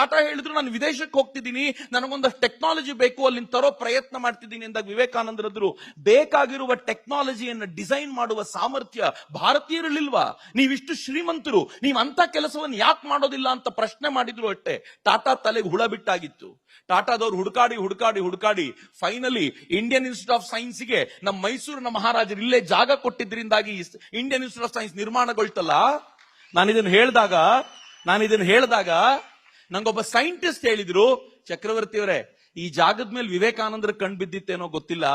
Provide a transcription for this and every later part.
ಟಾಟಾ ಹೇಳಿದ್ರು, ನಾನು ವಿದೇಶಕ್ಕೆ ಹೋಗ್ತಿದ್ದೀನಿ. ನನಗೊಂದಷ್ಟು ಟೆಕ್ನಾಲಜಿ ಬೇಕು. ಅಲ್ಲಿ ತರೋ ಪ್ರಯತ್ನ ಮಾಡ್ತಿದ್ದೀನಿ ಅಂದಾಗ ವಿವೇಕಾನಂದರದ್ರು ಬೇಕಾಗಿರುವ ಟೆಕ್ನಾಲಜಿಯನ್ನು ಡಿಸೈನ್ ಮಾಡುವ ಸಾಮರ್ಥ್ಯ ಭಾರತೀಯರಲ್ಲಿಲ್ವಾ? ನೀವಿಷ್ಟು ಶ್ರೀಮಂತರು. ನೀವು ಅಂತ ಕೆಲಸವನ್ನು ಯಾಕೆ ಮಾಡೋದಿಲ್ಲ ಅಂತ ಪ್ರಶ್ನೆ ಮಾಡಿದ್ರು ಅಷ್ಟೇ ಟಾಟಾ ತಲೆಗೆ ಹುಳ ಬಿಟ್ಟಾಗಿತ್ತು. ಟಾಟಾದವ್ರು ಹುಡುಕಾಡಿ ಹುಡುಕಾಡಿ ಹುಡುಕಾಡಿ ಫೈನಲಿ ಇಂಡಿಯನ್ ಇನ್ಸ್ಟಿಟ್ಯೂಟ್ ಆಫ್ ಸೈನ್ಸ್ಗೆ ನಮ್ಮ ಮೈಸೂರಿನ ಮಹಾರಾಜರು ಇಲ್ಲೇ ಜಾಗ ಕೊಟ್ಟಿದ್ರಿಂದಾಗಿ ಇಂಡಿಯನ್ ಇನ್ಸ್ಟಿಟ್ಯೂಟ್ ಆಫ್ ಸೈನ್ಸ್ ನಿರ್ಮಾಣಗೊಳ್ತಲ್ಲ? ನಾನು ಹೇಳಿದಾಗ ನಾನು ಹೇಳಿದಾಗ ನಂಗೊಬ್ಬ ಸೈಂಟಿಸ್ಟ್ ಹೇಳಿದ್ರು ಚಕ್ರವರ್ತಿ ಅವರೇ ಈ ಜಾಗದ ಮೇಲೆ ವಿವೇಕಾನಂದರ ಕಣ್ ಬಿದ್ದಿತ್ತೇನೋ ಗೊತ್ತಿಲ್ಲ.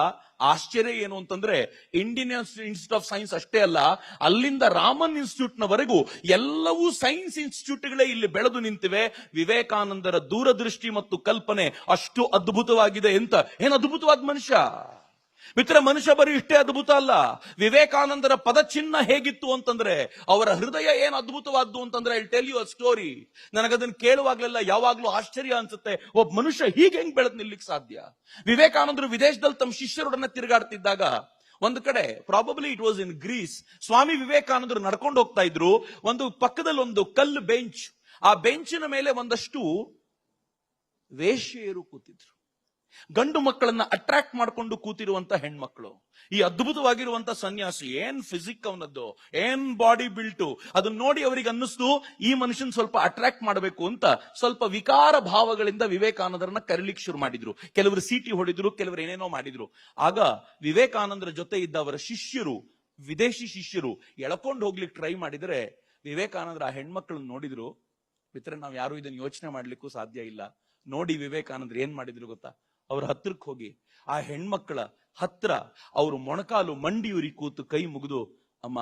ಆಶ್ಚರ್ಯ ಏನು ಅಂತಂದ್ರೆ ಇಂಡಿಯನ್ ಇನ್ಸ್ಟಿಟ್ಯೂಟ್ ಆಫ್ ಸೈನ್ಸ್ ಅಷ್ಟೇ ಅಲ್ಲ, ಅಲ್ಲಿಂದ ರಾಮನ್ ಇನ್ಸ್ಟಿಟ್ಯೂಟ್ ನವರೆಗೂ ಎಲ್ಲವೂ ಸೈನ್ಸ್ ಇನ್ಸ್ಟಿಟ್ಯೂಟ್ಗಳೇ ಇಲ್ಲಿ ಬೆಳೆದು ನಿಂತಿವೆ. ವಿವೇಕಾನಂದರ ದೂರದೃಷ್ಟಿ ಮತ್ತು ಕಲ್ಪನೆ ಅಷ್ಟು ಅದ್ಭುತವಾಗಿದೆ ಅಂತ. ಏನ್ ಅದ್ಭುತವಾದ ಮನುಷ್ಯ? ಮಿತ್ರ ಮನುಷ್ಯ ಬರೀ ಇಷ್ಟೇ ಅದ್ಭುತ ಅಲ್ಲ. ವಿವೇಕಾನಂದರ ಪದಚಿಹ್ನ ಹೇಗಿತ್ತು ಅಂತಂದ್ರೆ, ಅವರ ಹೃದಯ ಏನ್ ಅದ್ಭುತವಾದ್ದು ಅಂತಂದ್ರೆ I tell you a story ನನಗದನ್ನ ಕೇಳುವಾಗ್ಲೆಲ್ಲ ಯಾವಾಗ್ಲೂ ಆಶ್ಚರ್ಯ ಅನ್ಸುತ್ತೆ, ಒಬ್ಬ ಮನುಷ್ಯ ಹೀಗೆ ಹೆಂಗ್ ಬೆಳೆದ್ ನಿಲ್ಲಿಕ್ ಸಾಧ್ಯ? ವಿವೇಕಾನಂದರು ವಿದೇಶದಲ್ಲಿ ತಮ್ಮ ಶಿಷ್ಯರೊಡನೆ ತಿರುಗಾಡ್ತಿದ್ದಾಗ, ಒಂದು ಕಡೆ probably it was in Greece Swami ವಿವೇಕಾನಂದರು ನಡ್ಕೊಂಡು ಹೋಗ್ತಾ ಇದ್ರು, ಒಂದು ಪಕ್ಕದಲ್ಲಿ ಒಂದು ಕಲ್ಲು ಬೆಂಚ್ ಆ ಬೆಂಚಿನ ಮೇಲೆ ಒಂದಷ್ಟು ವೇಶ್ಯೆಯರು ಕೂತಿದ್ರು. ಗಂಡು ಮಕ್ಕಳನ್ನ ಅಟ್ರಾಕ್ಟ್ ಮಾಡ್ಕೊಂಡು ಕೂತಿರುವಂತ ಹೆಣ್ಮಕ್ಳು. ಈ ಅದ್ಭುತವಾಗಿರುವಂತ ಸನ್ಯಾಸಿ ಏನ್ ಫಿಸಿಕ್ ಅವನದ್ದು, ಏನ್ ಬಾಡಿ ಬಿಲ್ಟು ಅದನ್ನ ನೋಡಿ ಅವರಿಗೆ ಅನ್ನಿಸ್ತು ಈ ಮನುಷ್ಯನ್ ಸ್ವಲ್ಪ ಅಟ್ರಾಕ್ಟ್ ಮಾಡಬೇಕು ಅಂತ ಸ್ವಲ್ಪ ವಿಕಾರ ಭಾವಗಳಿಂದ ವಿವೇಕಾನಂದರನ್ನ ಕರಿಲಿಕ್ಕೆ ಶುರು ಮಾಡಿದ್ರು. ಕೆಲವರು ಸೀಟಿ ಹೊಡಿದ್ರು, ಕೆಲವರು ಏನೇನೋ ಮಾಡಿದ್ರು. ಆಗ ವಿವೇಕಾನಂದರ ಜೊತೆ ಇದ್ದ ಅವರ ಶಿಷ್ಯರು, ವಿದೇಶಿ ಶಿಷ್ಯರು ಎಳ್ಕೊಂಡು ಹೋಗ್ಲಿಕ್ಕೆ ಟ್ರೈ ಮಾಡಿದ್ರೆ ವಿವೇಕಾನಂದರ ಆ ಹೆಣ್ಮಕ್ಳನ್ನ ನೋಡಿದ್ರು ಬಿತ್ತರೆ ನಾವು ಯಾರು ಇದನ್ನ ಯೋಚನೆ ಮಾಡ್ಲಿಕ್ಕೂ ಸಾಧ್ಯ ಇಲ್ಲ. ನೋಡಿ ವಿವೇಕಾನಂದ್ರ ಏನ್ ಮಾಡಿದ್ರು ಗೊತ್ತಾ? ಅವ್ರ ಹತ್ರಕ್ಕೆ ಹೋಗಿ, ಆ ಹೆಣ್ಮಕ್ಕಳ ಹತ್ರ ಅವರು ಮೊಣಕಾಲು ಮಂಡಿಯೂರಿ ಕೂತು ಕೈ ಮುಗಿದು, ಅಮ್ಮ,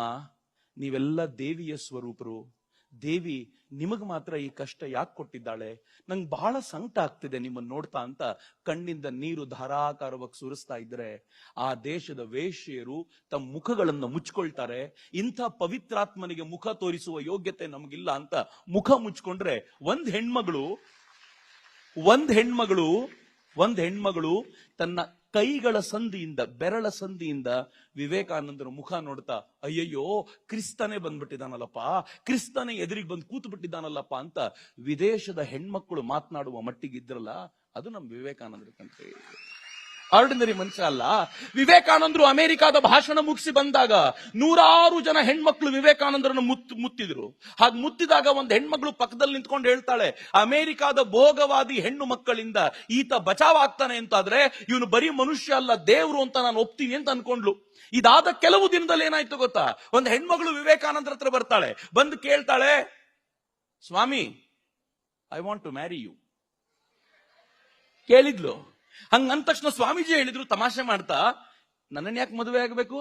ನೀವೆಲ್ಲ ದೇವಿಯ ಸ್ವರೂಪರು. ದೇವಿ ನಿಮಗ್ ಮಾತ್ರ ಈ ಕಷ್ಟ ಯಾಕೆ ಕೊಟ್ಟಿದ್ದಾಳೆ? ನಂಗೆ ಬಹಳ ಸಂಕಟ ಆಗ್ತಿದೆ ನಿಮ್ಮನ್ನ ನೋಡ್ತಾ ಅಂತ ಕಣ್ಣಿಂದ ನೀರು ಧಾರಾಕಾರವಾಗಿ ಸುರಿಸ್ತಾ ಇದ್ರೆ, ಆ ದೇಶದ ವೇಶ್ಯರು ತಮ್ಮ ಮುಖಗಳನ್ನು ಮುಚ್ಕೊಳ್ತಾರೆ. ಇಂಥ ಪವಿತ್ರಾತ್ಮನಿಗೆ ಮುಖ ತೋರಿಸುವ ಯೋಗ್ಯತೆ ನಮಗಿಲ್ಲ ಅಂತ ಮುಖ ಮುಚ್ಕೊಂಡ್ರೆ ಒಂದ್ ಹೆಣ್ಮಗಳು ಒಂದ್ ಹೆಣ್ಮಗಳು ಒಂದ್ ಹೆಣ್ಮಗಳು ತನ್ನ ಕೈಗಳ ಸಂಧಿಯಿಂದ ಬೆರಳ ಸಂಧಿಯಿಂದ ವಿವೇಕಾನಂದರ ಮುಖ ನೋಡ್ತಾ, ಅಯ್ಯಯ್ಯೋ, ಕ್ರಿಸ್ತನೇ ಬಂದ್ಬಿಟ್ಟಿದಾನಲ್ಲಪ್ಪ ಕ್ರಿಸ್ತನೇ ಎದುರಿಗೆ ಬಂದು ಕೂತು ಬಿಟ್ಟಿದ್ದಾನಲ್ಲಪ್ಪ ಅಂತ ವಿದೇಶದ ಹೆಣ್ಮಕ್ಕಳು ಮಾತನಾಡುವ ಮಟ್ಟಿಗಿದ್ರಲ್ಲ, ಅದು ನಮ್ಮ ವಿವೇಕಾನಂದರ ಕಂಡ್ರೆ ಆರ್ಡಿನರಿ ಮನುಷ್ಯ ಅಲ್ಲ. ವಿವೇಕಾನಂದರು ಅಮೆರಿಕಾದ ಭಾಷಣ ಮುಗಿಸಿ ಬಂದಾಗ ನೂರಾರು ಜನ ಹೆಣ್ಮಕ್ಳು ವಿವೇಕಾನಂದರನ್ನು ಮುತ್, ಮುತ್ತಿದ್ರು. ಹಾಗೆ ಮುತ್ತಿದಾಗ ಒಂದು ಹೆಣ್ಮಕ್ಳು ಪಕ್ಕದಲ್ಲಿ ನಿಂತ್ಕೊಂಡು ಹೇಳ್ತಾಳೆ, ಅಮೆರಿಕಾದ ಭೋಗವಾದಿ ಹೆಣ್ಣು ಮಕ್ಕಳಿಂದ ಈತ ಬಚಾವ್ ಆಗ್ತಾನೆ ಅಂತಾದ್ರೆ ಇವನು ಬರೀ ಮನುಷ್ಯ ಅಲ್ಲ, ದೇವ್ರು ಅಂತ ನಾನು ಒಪ್ತೀನಿ ಅಂತ ಅನ್ಕೊಂಡ್ಲು. ಇದಾದ ಕೆಲವು ದಿನದಲ್ಲಿ ಏನಾಯ್ತು ಗೊತ್ತಾ? ಒಂದು ಹೆಣ್ಮಗಳು ವಿವೇಕಾನಂದರ ಹತ್ರ ಬರ್ತಾಳೆ, ಬಂದು ಕೇಳ್ತಾಳೆ, Swami I want to marry you ಕೇಳಿದ್ಲು. ಹಂಗಂದ ತಕ್ಷಣ ಸ್ವಾಮೀಜಿ ಹೇಳಿದ್ರು ತಮಾಷೆ ಮಾಡ್ತಾ, ನನ್ನನ್ ಯಾಕೆ ಮದುವೆ ಆಗ್ಬೇಕು?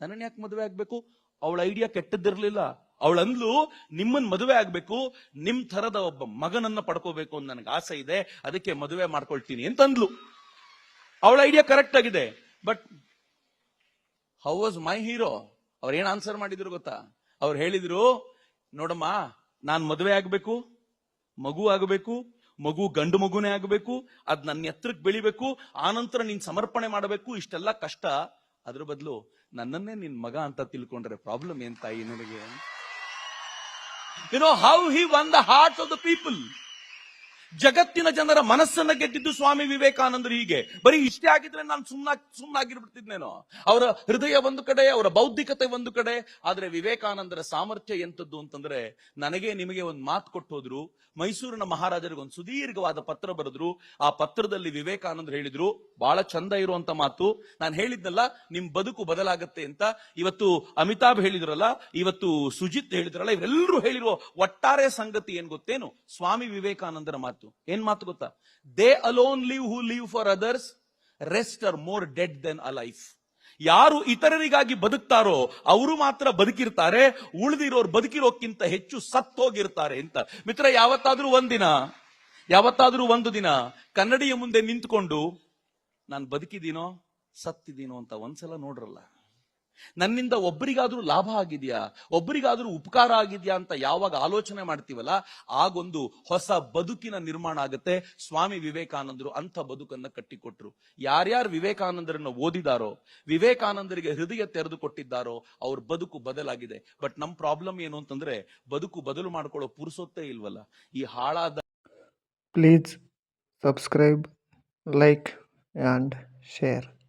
ನನ್ನನ್ ಯಾಕೆ ಮದುವೆ ಆಗ್ಬೇಕು? ಅವಳ ಐಡಿಯಾ ಕೆಟ್ಟದ್ದಿರ್ಲಿಲ್ಲ. ಅವಳಂದ್ಲು, ನಿಮ್ಮನ್ ಮದುವೆ ಆಗ್ಬೇಕು, ನಿಮ್ ಥರದ ಒಬ್ಬ ಮಗನನ್ನ ಪಡ್ಕೋಬೇಕು ಅಂತ ನನಗೆ ಆಸೆ ಇದೆ, ಅದಕ್ಕೆ ಮದುವೆ ಮಾಡ್ಕೊಳ್ತೀನಿ ಅಂತ ಅಂದ್ಲು ಅವಳ ಐಡಿಯಾ ಕರೆಕ್ಟ್ ಆಗಿದೆ. But how was my hero ಅವ್ರು ಏನ್ ಆನ್ಸರ್ ಮಾಡಿದ್ರು ಗೊತ್ತಾ? ಅವ್ರು ಹೇಳಿದ್ರು, ನೋಡಮ್ಮ, ನಾನ್ ಮದುವೆ ಆಗ್ಬೇಕು, ಮಗು ಆಗಬೇಕು ಮಗು ಗಂಡು ಮಗುನೇ ಆಗಬೇಕು, ಅದ್ ನನ್ನ ಎತ್ತರಕ್ಕೆ ಬೆಳಿಬೇಕು, ಆನಂತರ ನೀನ್ ಸಮರ್ಪಣೆ ಮಾಡಬೇಕು, ಇಷ್ಟೆಲ್ಲ ಕಷ್ಟ. ಅದ್ರ ಬದಲು ನನ್ನನ್ನೇ ನಿನ್ ಮಗ ಅಂತ ತಿಳ್ಕೊಂಡ್ರೆ ಪ್ರಾಬ್ಲಮ್ ಏನ್ ತಾಯಿ ನಿನಗೆ? You know how he won the heart of the people ಜಗತ್ತಿನ ಜನರ ಮನಸ್ಸನ್ನ ಗೆದ್ದಿದ್ದು ಸ್ವಾಮಿ ವಿವೇಕಾನಂದರು ಹೀಗೆ. ಬರೀ ಇಷ್ಟೇ ಆಗಿದ್ರೆ ನಾನು ಸುಮ್ನ ಸುಮ್ಮನಾಗಿರ್ಬಿಡ್ತಿದ್ನೇನೋ ಅವರ ಹೃದಯ ಒಂದು ಕಡೆ, ಅವರ ಬೌದ್ಧಿಕತೆ ಒಂದು ಕಡೆ. ಆದ್ರೆ ವಿವೇಕಾನಂದರ ಸಾಮರ್ಥ್ಯ ಎಂತದ್ದು ಅಂತಂದ್ರೆ, ನನಗೆ ನಿಮಗೆ ಒಂದು ಮಾತು ಕೊಟ್ಟು ಹೋದ್ರು ಮೈಸೂರಿನ ಮಹಾರಾಜರಿಗೆ ಒಂದು ಸುದೀರ್ಘವಾದ ಪತ್ರ ಬರೆದ್ರು. ಆ ಪತ್ರದಲ್ಲಿ ವಿವೇಕಾನಂದರು ಹೇಳಿದ್ರು ಬಹಳ ಚಂದ ಇರುವಂತ ಮಾತು. ನಾನು ಹೇಳಿದ್ನಲ್ಲ, ನಿಮ್ ಬದುಕು ಬದಲಾಗತ್ತೆ ಅಂತ. ಇವತ್ತು ಅಮಿತಾಬ್ ಹೇಳಿದ್ರಲ್ಲ, ಇವತ್ತು ಸುಜಿತ್ ಹೇಳಿದ್ರಲ್ಲ ಇವರೆಲ್ಲರೂ ಹೇಳಿರುವ ಒಟ್ಟಾರೆ ಸಂಗತಿ ಏನ್ ಗೊತ್ತೇನು? ಸ್ವಾಮಿ ವಿವೇಕಾನಂದರ ಮಾತು. ಏನ್ ಮಾತು ಗೊತ್ತಾ? They alone live who live for others rest are more dead than a life ಯಾರು ಇತರರಿಗಾಗಿ ಬದುಕ್ತಾರೋ ಅವರು ಮಾತ್ರ ಬದುಕಿರ್ತಾರೆ, ಉಳಿದಿರೋರು ಬದುಕಿರೋಕ್ಕಿಂತ ಹೆಚ್ಚು ಸತ್ತೋಗಿರ್ತಾರೆ ಅಂತ. ಮಿತ್ರ, ಯಾವತ್ತಾದ್ರೂ ಒಂದಿನ, ಯಾವತ್ತಾದ್ರೂ ಒಂದು ದಿನ ಕನ್ನಡಿಯ ಮುಂದೆ ನಿಂತ್ಕೊಂಡು, ನಾನು ಬದುಕಿದ್ದೀನೋ ಸತ್ತಿದ್ದೀನೋ ಅಂತ ಒಂದ್ಸಲ ನೋಡ್ರಲ್ಲ. ನನ್ನಿಂದ ಒಬ್ಬರಿಗಾದ್ರೂ ಲಾಭ ಆಗಿದೆಯಾ? ಒಬ್ಬರಿಗಾದ್ರೂ ಉಪಕಾರ ಆಗಿದೆಯಾ ಅಂತ ಯಾವಾಗ ಆಲೋಚನೆ ಮಾಡ್ತೀವಲ್ಲ, ಆಗೊಂದು ಹೊಸ ಬದುಕಿನ ನಿರ್ಮಾಣ ಆಗುತ್ತೆ. ಸ್ವಾಮಿ ವಿವೇಕಾನಂದರು ಅಂಥ ಬದುಕನ್ನ ಕಟ್ಟಿಕೊಟ್ರು. ಯಾರ್ಯಾರು ವಿವೇಕಾನಂದರನ್ನ ಓದಿದಾರೋ, ವಿವೇಕಾನಂದರಿಗೆ ಹೃದಯ ತೆರೆದು ಕೊಟ್ಟಿದ್ದಾರೋ, ಅವ್ರ ಬದುಕು ಬದಲಾಗಿದೆ. ಬಟ್ ನಮ್ ಪ್ರಾಬ್ಲಮ್ ಏನು ಅಂತಂದ್ರೆ, ಬದುಕು ಬದಲು ಮಾಡ್ಕೊಳ್ಳೋ ಪುರುಸೊತ್ತೇ ಇಲ್ವಲ್ಲ. ಈ ಹಾಳಾದ please subscribe, like, and share.